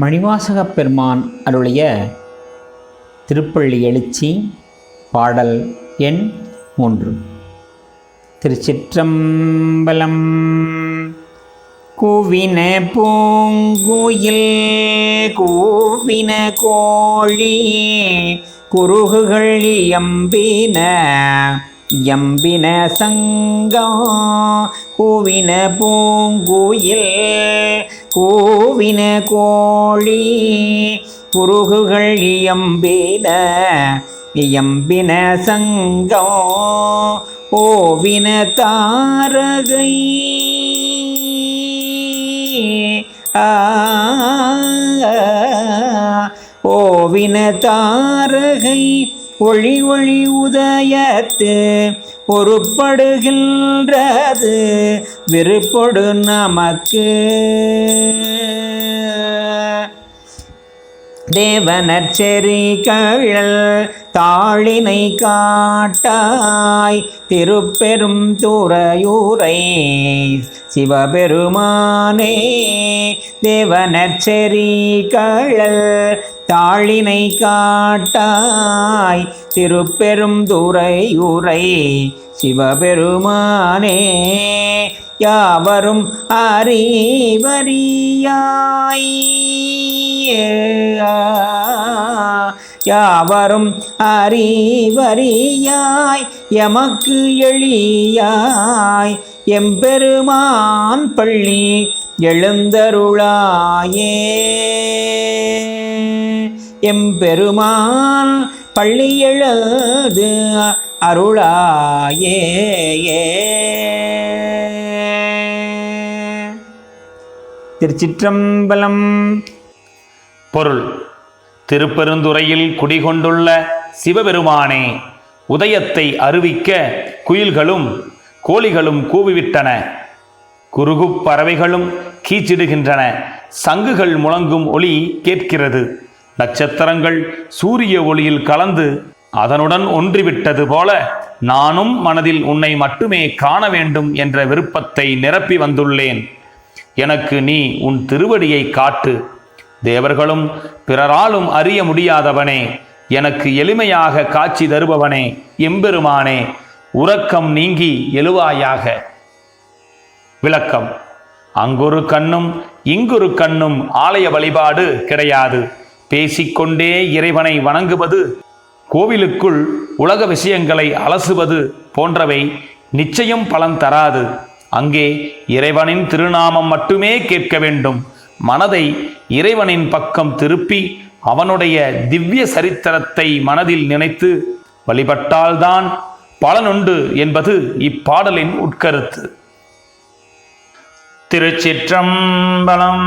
மணிவாசக பெருமான் அருளிய திருப்பள்ளி எழுச்சி பாடல் எண் மூன்று. திருச்சிற்றம்பலம் கூவின பூங்குயில் கூவின கோழி குருகுகள் எம்பின எம்பின சங்கம் கூவின பூங்குயில் கூவின கோழி குருகுகள் எம்பின எம்பின சங்கம் ஓவின தாரகை. ஆ ஓவின தாரகை. ஒளி ஒளி உதயத்து பொறுப்படுகின்றது விருப்பொடு நமக்கு. தேவனச்செறி கழல் தாளினை காட்டாய். திருப்பெரும் துறையூரை சிவபெருமானே. தேவனச்செறி கழல் தாழினை காட்டாய் திருப்பெரும் துறையூரை சிவபெருமானே யாவரும் அறிவறியாய். யாவரும் அறிவறியாய் எமக்கு எளியாய். எம்பெருமான் பள்ளி எழுந்தருளாயே. எம்பெருமான் பள்ளி எழுது அருளாயே. திருச்சிற்றம்பலம். பொருள். திருப்பெருந்துறையில் குடிகொண்டுள்ள சிவபெருமானே உதயத்தை அறிவிக்க குயில்களும் கோழிகளும் கூவிவிட்டன. குறுகுப் பறவைகளும் கீச்சிடுகின்றன. சங்குகள் முழங்கும் ஒளி கேட்கிறது. நட்சத்திரங்கள் சூரிய ஒளியில் கலந்து அதனுடன் ஒன்றிவிட்டது போல நானும் மனதில் உன்னை மட்டுமே காண வேண்டும் என்ற விருப்பத்தை நிரப்பி வந்துள்ளேன். எனக்கு நீ உன் திருவடியை காட்டு. தேவர்களும் பிறராலும் அறிய முடியாதவனே எனக்கு எளிமையாக காட்சி தருபவனே எம்பெருமானே உறக்கம் நீங்கி எழுவாயாக. விளக்கம். அங்கொரு கண்ணும் இங்கொரு கண்ணும் ஆலய வழிபாடு கிடையாது. பேசிக்கொண்டே இறைவனை வணங்குவது கோவிலுக்குள் உலக விஷயங்களை அலசுவது போன்றவை நிச்சயம் பலன் தராது. அங்கே இறைவனின் திருநாமம் மட்டுமே கேட்க வேண்டும். மனதை இறைவனின் பக்கம் திருப்பி அவனுடைய திவ்ய சரித்திரத்தை மனதில் நினைத்து வழிபட்டால்தான் பலனுண்டு என்பது இப்பாடலின் உட்கருத்து. திருச்சிற்றம்பலம்